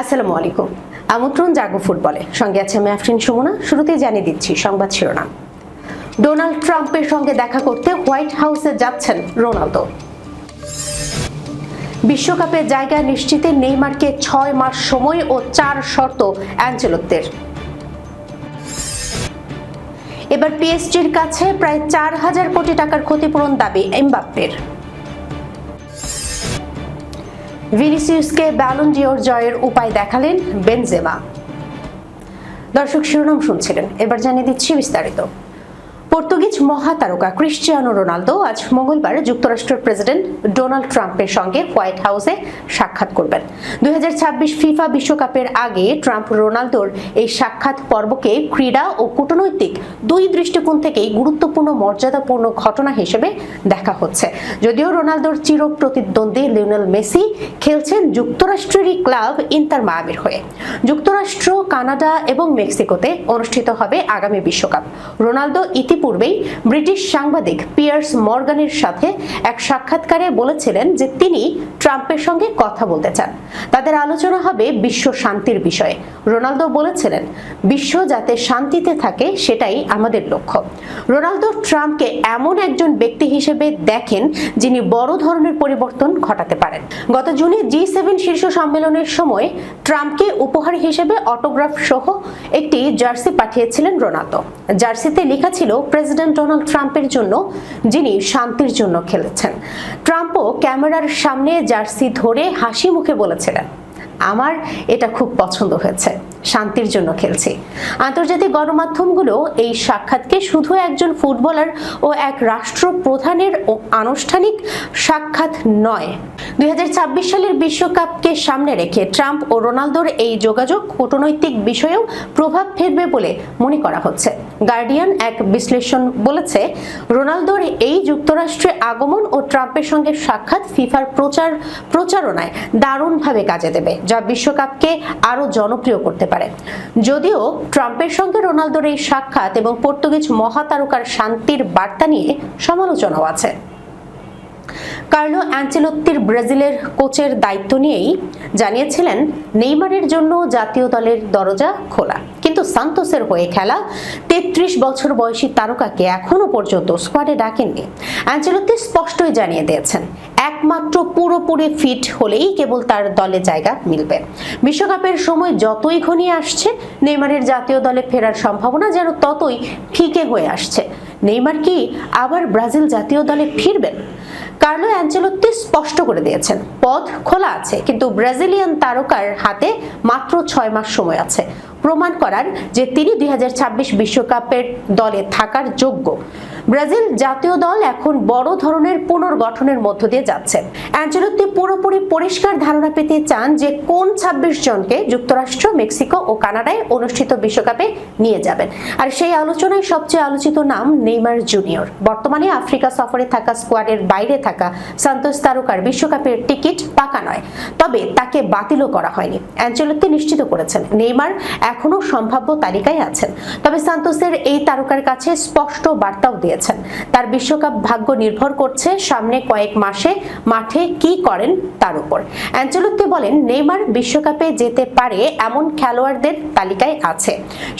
আসসালামু আলাইকুম। আমন্ত্রণ জাগো ফুটবলে। সঙ্গে আছে আমি আফরিন সুমনা। শুরুতেই জানিয়ে দিচ্ছি সংবাদ শিরোনাম। ডোনাল্ড ট্রাম্পের সঙ্গে দেখা করতে হোয়াইট হাউসে যাচ্ছেন রোনালদো। বিশ্বকাপে জায়গা নিশ্চিতে নেইমারকে ছয় মাস সময় ও চার শর্ত অ্যাঞ্চেলোত্তের এবার পিএসজির কাছে প্রায় চার হাজার কোটি টাকার ক্ষতিপূরণ দাবি এমবাপ্পের। ভিনিসিয়াসকে ব্যালন ডিওর জয়ের উপায় দেখালেন বেনজেমা। দর্শক শিরোনাম শুনছিলেন। এবার জানিয়ে দিচ্ছি বিস্তারিত। পর্তুগিজ মহাতারকা ক্রিশ্চিয়ানো রোনালদো আজ মঙ্গলবার যুক্তরাষ্ট্রের প্রেসিডেন্ট ডোনাল্ড ট্রাম্পের সঙ্গে হোয়াইট হাউসে সাক্ষাৎ করবেন। দুই ফিফা বিশ্বকাপের আগে ট্রাম্প রোনালদোর এই সাক্ষাৎ পর্বকে ক্রীড়া ও কূটনৈতিক দুই দৃষ্টিকোণ থেকেই গুরুত্বপূর্ণ, মর্যাদাপূর্ণ ঘটনা হিসেবে দেখা হচ্ছে। যদিও রোনালদোর চির প্রতিদ্বন্দ্বী লিওনেল মেসি খেলছেন যুক্তরাষ্ট্রেরই ক্লাব ইন্টার মায়ামির হয়ে। যুক্তরাষ্ট্র, কানাডা এবং মেক্সিকোতে অনুষ্ঠিত হবে আগামী বিশ্বকাপ। রোনালদো ইতিপূর্বেই ব্রিটিশ সাংবাদিক পিয়ার্স মর্গানের সাথে এক সাক্ষাৎকারে বলেছিলেন যে তিনি ট্রাম্পের সঙ্গে কথা বলতে চান। তাদের আলোচনা হবে বিশ্ব শান্তির বিষয়ে। রোনালদো বলেছিলেন, বিশ্ব যাতে শান্তিতে থাকে, সেটাই আমাদের লক্ষ্য। রোনালদো ট্রাম্পকে এমন একজন ব্যক্তি হিসেবে দেখেন যিনি বড় ধরনের পরিবর্তন ঘটাতে পারেন। গত জুনে জি সেভেন শীর্ষ সম্মেলনের সময় ট্রাম্পকে উপহার হিসেবে অটোগ্রাফ সহ একটি জার্সি পাঠিয়েছিলেন রোনালদো। জার্সিতে লেখা ছিল প্রেসিডেন্ট ডোনাল্ড ট্রাম্পের জন্য, যিনি শান্তির জন্য খেলেছেন। ট্রাম্পও ক্যামেরার সামনে জার্সি ধরে হাসি মুখে বলেছিলেন, আমার এটা খুব পছন্দ হয়েছে, শান্তির জন্য খেলছি। আন্তর্জাতিক গণমাধ্যমগুলো এই সাক্ষাৎকে শুধু একজন ফুটবলার ও এক রাষ্ট্রপ্রধানের ও আনুষ্ঠানিক সাক্ষাৎ নয়। দুই সালের বিশ্বকাপকে সামনে রেখে ট্রাম্প ও রোনালদোর এই যোগাযোগ কূটনৈতিক বিষয়েও প্রভাব ফেলবে বলে মনে করা হচ্ছে। গার্ডিয়ান এক বিশ্লেষণ বলেছে, রোনালদোর এই যুক্তরাষ্ট্রে আগমন ও ট্রাম্পের সঙ্গে সাক্ষাৎ ফিফার প্রচার, প্রচারণায় দারুণভাবে কাজে দেবে, যা বিশ্বকাপকে আরও জনপ্রিয় করতে পারে। যদিও ট্রাম্পের সঙ্গে রোনালদোর এই সাক্ষাৎ এবং পর্তুগিজ মহাতারকার শান্তির বার্তা নিয়ে সমালোচনাও আছে। কার্লো অ্যাঞ্চেলোত্তির ব্রাজিলের কোচের দায়িত্ব নিয়েই জানিয়েছিলেন, নেইমারের জন্য জাতীয় দলের দরজা খোলা। কিন্তু সান্তোসের হয়ে খেলা তেত্রিশ বছর বয়সী তারকাকে এখনও পর্যন্ত স্কোয়াডে ডাকেননি। অ্যাঞ্চেলোত্তি স্পষ্টই জানিয়ে দিয়েছেন, একমাত্র পুরোপুরি ফিট হলেই কেবল তার দলে জায়গা মিলবে। বিশ্বকাপের সময় যতই ঘনিয়ে আসছে, নেইমারের জাতীয় দলে ফেরার সম্ভাবনা যেন ততই ফিকে হয়ে আসছে। নেইমার কি আবার ব্রাজিল জাতীয় দলে ফিরবেন? কার্লো অ্যাঞ্চেলোত্তি স্পষ্ট করে দিয়েছেন, পথ খোলা আছে, কিন্তু ব্রাজিলিয়ান তারকার হাতে মাত্র ছয় মাস সময় আছে। প্রমাণ করার যে তিনি দুই বিশ্বকাপের দলে থাকার যোগ্য। ব্রাজিল জাতীয় দল এখন বড় ধরনের পুনর্গঠনের মধ্য দিয়ে যাচ্ছে। অ্যাঞ্চেলোত্তি পুরোপুরি পরিষ্কার ধারণা পেতে চান যে কোন ২৬ জনকে যুক্তরাষ্ট্র, মেক্সিকো ও কানাডায় অনুষ্ঠিত বিশ্বকাপে নিয়ে যাবেন। আর সেই আলোচনায় সবচেয়ে আলোচিত নাম নেইমার জুনিয়র। বর্তমানে আফ্রিকা সফরে থাকা স্কোয়াডের বাইরে থাকা সান্তোস তারকার বিশ্বকাপের টিকিট পাকা নয়, তবে তাকে বাতিলও করা হয়নি। অ্যাঞ্চেলোত্তি নিশ্চিত করেছেন, নেইমার এখনও সম্ভাব্য তালিকায় আছেন। তবে সান্তোসের এই তারকার কাছে স্পষ্ট বার্তাও দিয়েছেন। তার বিশ্বকাপ ভাগ্য নির্ভর করছে সামনে কয়েক মাসে মাঠে কি করেন তার উপর। অ্যাঞ্চেলোত্তি বলেন, নেইমার বিশ্বকাপে যেতে পারে এমন খেলোয়াড়দের তালিকায় আছে।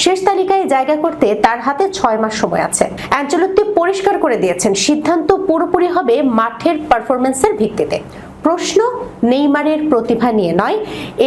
শেষ তালিকায় জায়গা করতে তার হাতে ছয় মাস সময় আছে। অ্যাঞ্চেলোত্তি পরিষ্কার করে দিয়েছেন, সিদ্ধান্ত পুরোপুরি হবে মাঠের পারফরমেন্সের ভিত্তিতে। প্রশ্ন নেইমারের প্রতিভা নিয়ে নয়,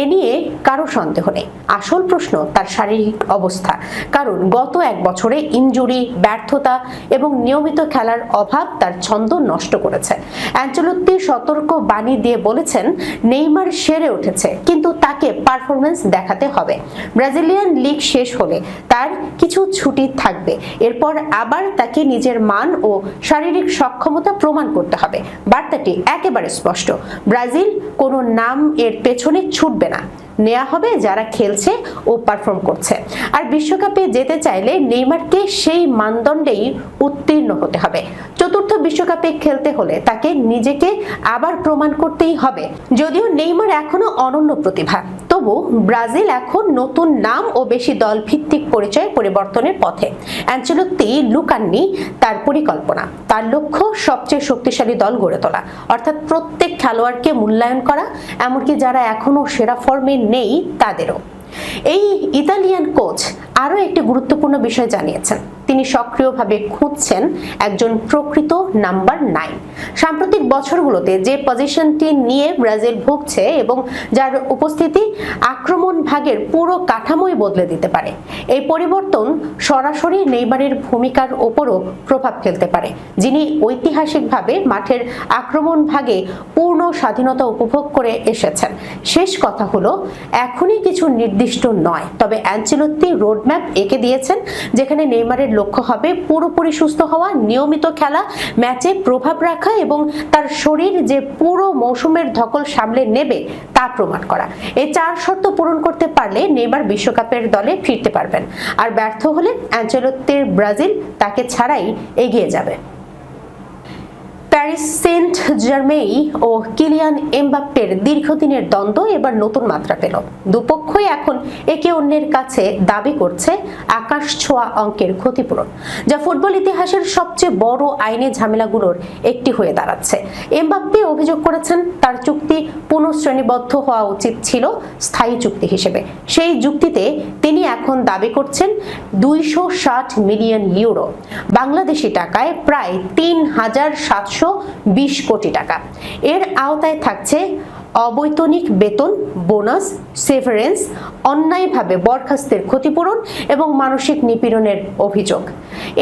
এ নিয়ে কারও সন্দেহ নেই। আসল প্রশ্ন তার শারীরিক অবস্থা। কারণ গত এক বছরে ইনজুরি, ব্যর্থতা এবং নিয়মিত খেলার অভাব তার ছন্দ নষ্ট করেছে। অ্যাঞ্চলত্তি সতর্ক বাণী দিয়ে বলেছেন, নেইমার সেরে উঠেছে, কিন্তু তাকে পারফরমেন্স দেখাতে হবে। ব্রাজিলিয়ান লিগ শেষ হলে তার কিছু ছুটি থাকবে। এরপর আবার তাকে নিজের মান ও শারীরিক সক্ষমতা প্রমাণ করতে হবে। বার্তাটি একেবারে স্পষ্ট। ব্রাজিল কোনো নাম এর পেছনে ছুটবে না। নেওয়া হবে যারা খেলছে ও পারফর্ম করছে। আর বিশ্বকাপে যেতে চাইলে নেইমারকে সেই মানদণ্ডেই উত্তীর্ণ হতে হবে। চতুর্থ বিশ্বকাপে খেলতে হলে তাকে নিজেকে আবার প্রমাণ করতেই হবে। যদিও নেইমার এখনও অনন্য প্রতিভা। তবু ব্রাজিল এখন নতুন নাম ও বেশি দল ভিত্তিক পরিচয় পরিবর্তনের পথে। অ্যাঞ্চেলোত্তি, লুকাননি, তার পরিকল্পনা। তার লক্ষ্য সবচেয়ে শক্তিশালী দল গড়ে তোলা। অর্থাৎ প্রত্যেক খেলোয়াড়কে মূল্যায়ন করা, এমনকি যারা এখনও সেরা ফর্মে নেই, তাদেরও। এই ইতালিয়ান কোচ আরও একটি গুরুত্বপূর্ণ বিষয় জানিয়েছেন। তিনি সক্রিয়ভাবে খুঁজছেন একজন প্রকৃত নাম্বার নাইন। সাম্প্রতিক বছরগুলোতে যে পজিশনটি নিয়ে ব্রাজিল ভুগছে এবং যার উপস্থিতি আক্রমণ ভাগের পুরো কাঠামোই বদলে দিতে পারে, এই পরিবর্তন সরাসরি নেইমারের ভূমিকার ওপরও প্রভাব ফেলতে পারে, যিনি ঐতিহাসিকভাবে মাঠের আক্রমণ ভাগে পূর্ণ স্বাধীনতা উপভোগ করে এসেছেন। শেষ কথা হলো, এখনই কিছু নির্দিষ্ট নয়, তবে অ্যাঞ্চেলোত্তি রোডম্যাপ এঁকে দিয়েছেন, যেখানে নেইমারের লক্ষ্য হবে পুরোপুরি সুস্থ হওয়া, নিয়মিত খেলা, ম্যাচে প্রভাব রাখা এবং তার শরীর যে পুরো মৌসুমের ধকল সামলে নেবে তা প্রমাণ করা। এই চার শর্ত পূরণ করতে পারলে নেবার বিশ্বকাপের দলে ফিরতে পারবেন। আর ব্যর্থ হলে অ্যাঞ্চলত্বের ব্রাজিল তাকে ছাড়াই এগিয়ে যাবে। প্যারিস সেন্ট জার্মেই ও কিলিয়ান এমবাপ্পের দীর্ঘদিনের দ্বন্দ্ব এবার নতুন মাত্রা পেল। দুপক্ষই এখন একে অন্যের কাছে দাবি করছে আকাশ ছোঁয়া অঙ্কের ক্ষতিপূরণ, যা ফুটবল ইতিহাসের সবচেয়ে বড় আইনি ঝামেলাগুলোর একটি হয়ে দাঁড়াচ্ছে। এমবাপ্পে অভিযোগ করেছেন, তার চুক্তি পুনঃশ্রেণীবদ্ধ হওয়া উচিত ছিল স্থায়ী চুক্তি হিসেবে। সেই যুক্তিতে তিনি এখন দাবি করছেন দুইশো ষাট মিলিয়ন ইউরো, বাংলাদেশি টাকায় প্রায় তিন হাজার সাতশো বিশ কোটি টাকা। এর আওতায় থাকছে অবৈতনিক বেতন, বোনাস সেভারেন্স অন্যায়ভাবে বরখাস্তের ক্ষতিপূরণ এবং মানসিক নিপীড়নের অভিযোগ।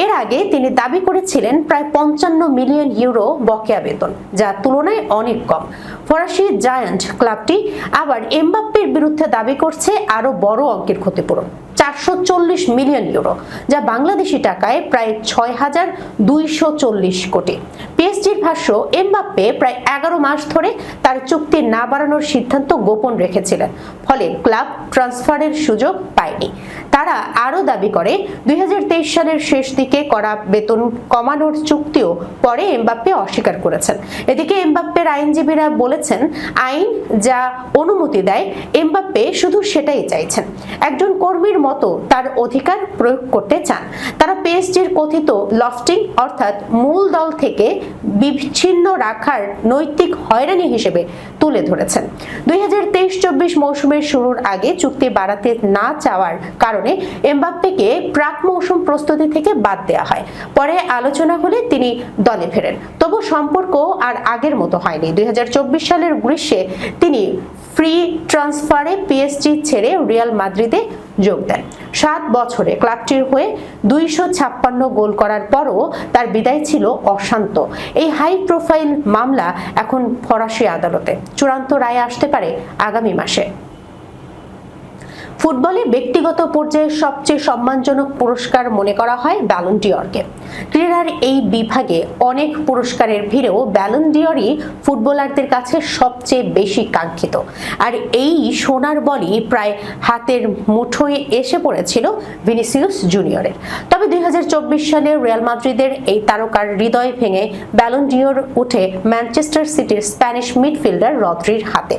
এর আগে তিনি দাবি করেছিলেন প্রায় পঞ্চান্ন মিলিয়ন ইউরো বকেয়া বেতন, যা তুলনায় অনেক কম। ফরাসি জায়ান্ট ক্লাবটি আবার এমবাপ্পের বিরুদ্ধে দাবি করছে আরও বড় অঙ্কের ক্ষতিপূরণ। চারশো চল্লিশ মিলিয়ন ইউরো, যা বাংলাদেশি টাকায় প্রায় ছয় হাজার দুইশো চল্লিশ কোটি। পিএসজির ভাষ্য, এমবাপ্পে প্রায় এগারো মাস ধরে তার চুক্তি না বাড়ানোর সিদ্ধান্ত গোপন রেখেছিলেন, ফলে ক্লাব ট্রান্সফারের সুযোগ পায়নি। তারা আরও দাবি করে, দুই হাজার তেইশ সালের শেষ দিকে করা বেতন কমানোর চুক্তিও পরে এমবাপ্পে অস্বীকার করেছেন। এদিকে এমবাপ্পের আইনজীবীরা বলেছেন, আইন যা অনুমতি দেয়, এমবাপ্পে শুধু সেটাই চাইছেন। একজন কর্মীর মতো তার অধিকার প্রয়োগ করতে চান। তারা পিএসজির কথিত লফটিং অর্থাৎ মূল দল থেকে বিচ্ছিন্ন রাখার নৈতিক হয়রানি হিসেবে তুলে ধরেছেন। দুই হাজার তেইশ চব্বিশ মৌসুমের শুরুর আগে চুক্তি বাড়াতে না চাওয়ার কারণে এমবাপ্পেকে প্রাক মৌসুম প্রস্তুতি থেকে বাদ দেওয়া হয়। পরে আলোচনা হলে তিনি দলে ফেরেন। তবু সম্পর্ক আর আগের মতো হয়নি। দুই হাজার চব্বিশ সালের গ্রীষ্মে তিনি ফ্রি ট্রান্সফারে পিএসজি ছেড়ে রিয়াল মাদ্রিদে যোগ দেন। সাত বছরে ক্লাবটির হয়ে দুইশো ছাপ্পান্ন গোল করার পরও তার বিদায় ছিল অশান্ত। এই হাই প্রোফাইল মামলা এখন ফরাসি আদালতে। চূড়ান্ত রায় আসতে পারে আগামী মাসে। ফুটবলে ব্যক্তিগত পর্যায়ে সবচেয়ে সম্মানজনক পুরস্কার মনে করা হয় ব্যালন ডিওরকে ক্রীড়ার এই বিভাগে অনেক পুরস্কারের ভিড়েও ব্যালন ডিওরই ফুটবলারদের কাছে সবচেয়ে বেশি কাঙ্ক্ষিত। আর এই সোনার বলই প্রায় হাতের মুঠোয় এসে পড়েছিল ভিনিসিয়াস জুনিয়রের তবে দুই হাজার চব্বিশ সালে রিয়াল মাদ্রিদের এই তারকার হৃদয় ভেঙে ব্যালন ডিওর উঠে ম্যানচেস্টার সিটির স্প্যানিশ মিডফিল্ডার রদ্রির হাতে।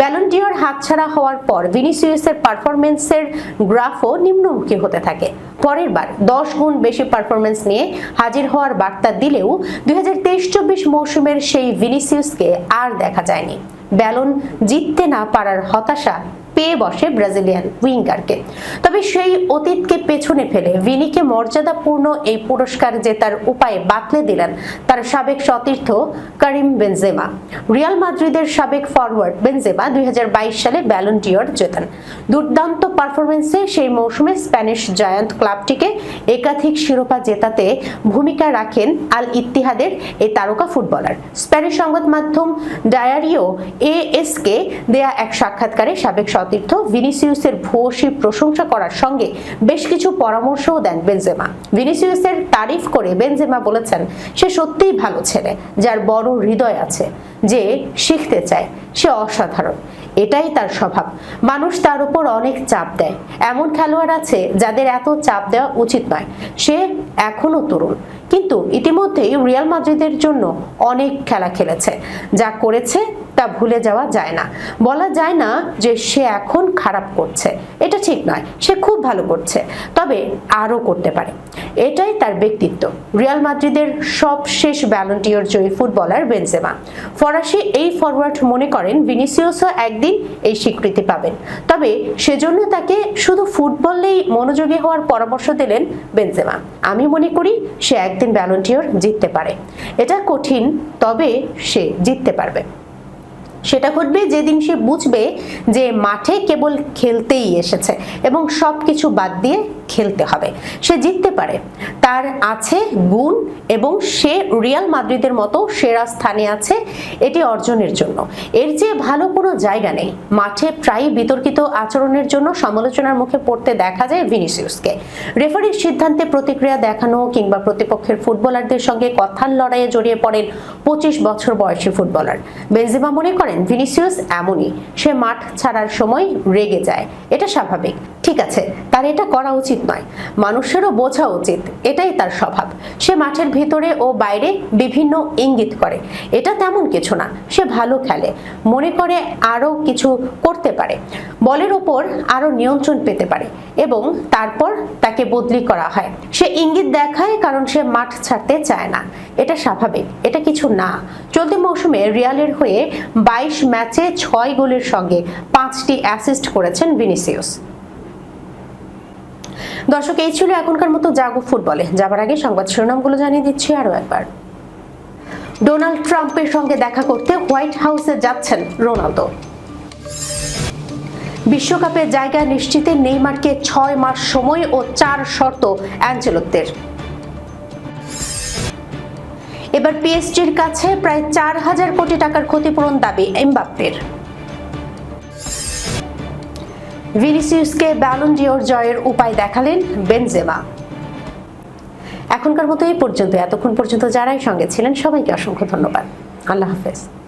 ব্যালন ডিওর হাতছাড়া হওয়ার পর ভিনিসিয়াসের পারফরমেন্সের গ্রাফও নিম্নমুখী হতে থাকে। পরের বার দশ গুণ বেশি পারফরমেন্স নিয়ে হাজির হওয়ার বার্তা দিলেও দুই হাজার তেইশ চব্বিশ মৌসুমের সেই ভিনিসিউসকে আর দেখা যায়নি। ব্যালন জিততে না পারার হতাশা পেয়ে বসে ব্রাজিলিয়ান উইঙ্গারকে। তবে সেই অতীতকে পেছনে ফেলে ভিনিকে মর্যাদাপূর্ণ এই পুরস্কার জেতার উপায়ে বাতলে দিলেন তার সাবেক সতীর্থ করিম বেনজেমা। রিয়াল মাদ্রিদের সাবেক ফরওয়ার্ড বেনজেমা দুই সালে ব্যালন ডিওর জেতেন। দুর্দান্ত পারফরমেন্সে সেই মৌসুমে স্প্যানিশ জায়ান্ট ক্লাবটিকে একাধিক শিরোপা জেতাতে ভূমিকা রাখেন আল ইত্তিহাদের এই তারকা ফুটবলার। স্প্যানিশ সংবাদ মাধ্যম ডায়ারিও এ এএসকে দেয়া এক সাক্ষাৎকারে সাবেক সতীর্থ ভিনিসিয়াসের ভূয়সী প্রশংসা করার সঙ্গে বেশ কিছু পরামর্শও দেন বেনজেমা। ভিনিসিউসের তারিফ করে বেনজেমা বলেছেন, সে সত্যিই ভালো ছেলে, যার বড় হৃদয় আছে, যে শিখতে চায়, সে অসাধারণ। এটাই তার স্বভাব। মানুষ তার উপর অনেক চাপ দেয়। এমন খেলোয়াড় আছে যাদের এত চাপ দেওয়া উচিত নয়। সে এখনও তরুণ। কিন্তু ইতিমধ্যেই রিয়াল মাদ্রিদের জন্য অনেক খেলা খেলেছে। যা করেছে তা ভুলে যাওয়া যায় না। বলা যায় না যে সে এখন খারাপ করছে। এটা ঠিক নয়, সে খুব ভালো করছে, তবে আরও করতে পারে। এটাই তার ব্যক্তিত্ব। রিয়াল মাদ্রিদের সবশেষ ব্যালন্টিয়র জয়ী ফুটবলার বেনজেমা। ফরাসি এই ফরওয়ার্ড মনে করেন ভিনিসিয়াসও একদিন এই স্বীকৃতি পাবেন। তবে সেজন্য তাকে শুধু ফুটবলেই মনোযোগী হওয়ার পরামর্শ দিলেন বেনজেমা। আমি মনে করি সে একদিন ব্যালন্টিয়র জিততে পারে। এটা কঠিন, তবে সে জিততে পারবে। সেটা ঘটবে যেদিন সে বুঝবে যে মাঠে কেবল খেলতেই এসেছে এবং সব কিছু বাদ দিয়ে খেলতে হবে। সে জিততে পারে। তার আছে গুণ এবং সে রিয়াল মাদ্রিদের মতো সেরা স্থানে আছে, এটি অর্জনের জন্য। এর চেয়ে ভালো কোনো জায়গা নেই। মাঠে প্রায় বিতর্কিত আচরণের জন্য সমালোচনার মুখে পড়তে দেখা যায় ভিনিসিউসকে। রেফারির সিদ্ধান্তে প্রতিক্রিয়া দেখানো কিংবা প্রতিপক্ষের ফুটবলারদের সঙ্গে কথার লড়াইয়ে জড়িয়ে পড়েন পঁচিশ বছর বয়সী ফুটবলার। বেনজেমা মনে করেন ভিনিসিয়াস এমনই। সে মাঠ ছাড়ার সময় রেগে যায়। এটা স্বাভাবিক। ঠিক আছে, তার এটা করা উচিত নয়। মানুষেরও বোঝা উচিত, এটাই তার স্বভাব। সে মাঠের ভিতরে ও বাইরে বিভিন্ন ইঙ্গিত করে। এটা তেমন কিছু না, সে ভালো খেলে। মনে করে আরও কিছু করতে পারে। বলের ওপর আরও নিয়ন্ত্রণ পেতে পারে এবং তারপর তাকে বদলি করা হয়। সে ইঙ্গিত দেখায় কারণ সে মাঠ ছাড়তে চায় না। এটা স্বাভাবিক, এটা কিছু না। চলতি মৌসুমে রিয়ালের হয়ে বাইশ ম্যাচে ছয় গোলের সঙ্গে পাঁচটি অ্যাসিস্ট করেছেন ভিনিসিয়াস দর্শক, এই ছিল এখনকার মতো জাগো ফুটবলে। যাবার আগে সংবাদ শিরোনামগুলো জানিয়ে দিচ্ছি আরও একবার। ডোনাল্ড ট্রাম্পের সঙ্গে দেখা করতে হোয়াইট হাউসে যাচ্ছেন রোনালদো। বিশ্বকাপে জায়গা নিশ্চিতে নেইমারকে ছয় মাস সময় ও চার শর্ত অ্যাঞ্চেলোত্তের। এবার পিএসজির কাছে প্রায় চার হাজার কোটি টাকার ক্ষতিপূরণ দাবি এমবাপ্পের। ভিনিসিয়াসকে ব্যালন ডিওর জয়ের উপায় দেখালেন বেনজেমা। এখনকার মতো এই পর্যন্ত, এতক্ষণ পর্যন্ত যারাই সঙ্গে ছিলেন, সবাইকে অসংখ্য ধন্যবাদ। আল্লাহ হাফেজ।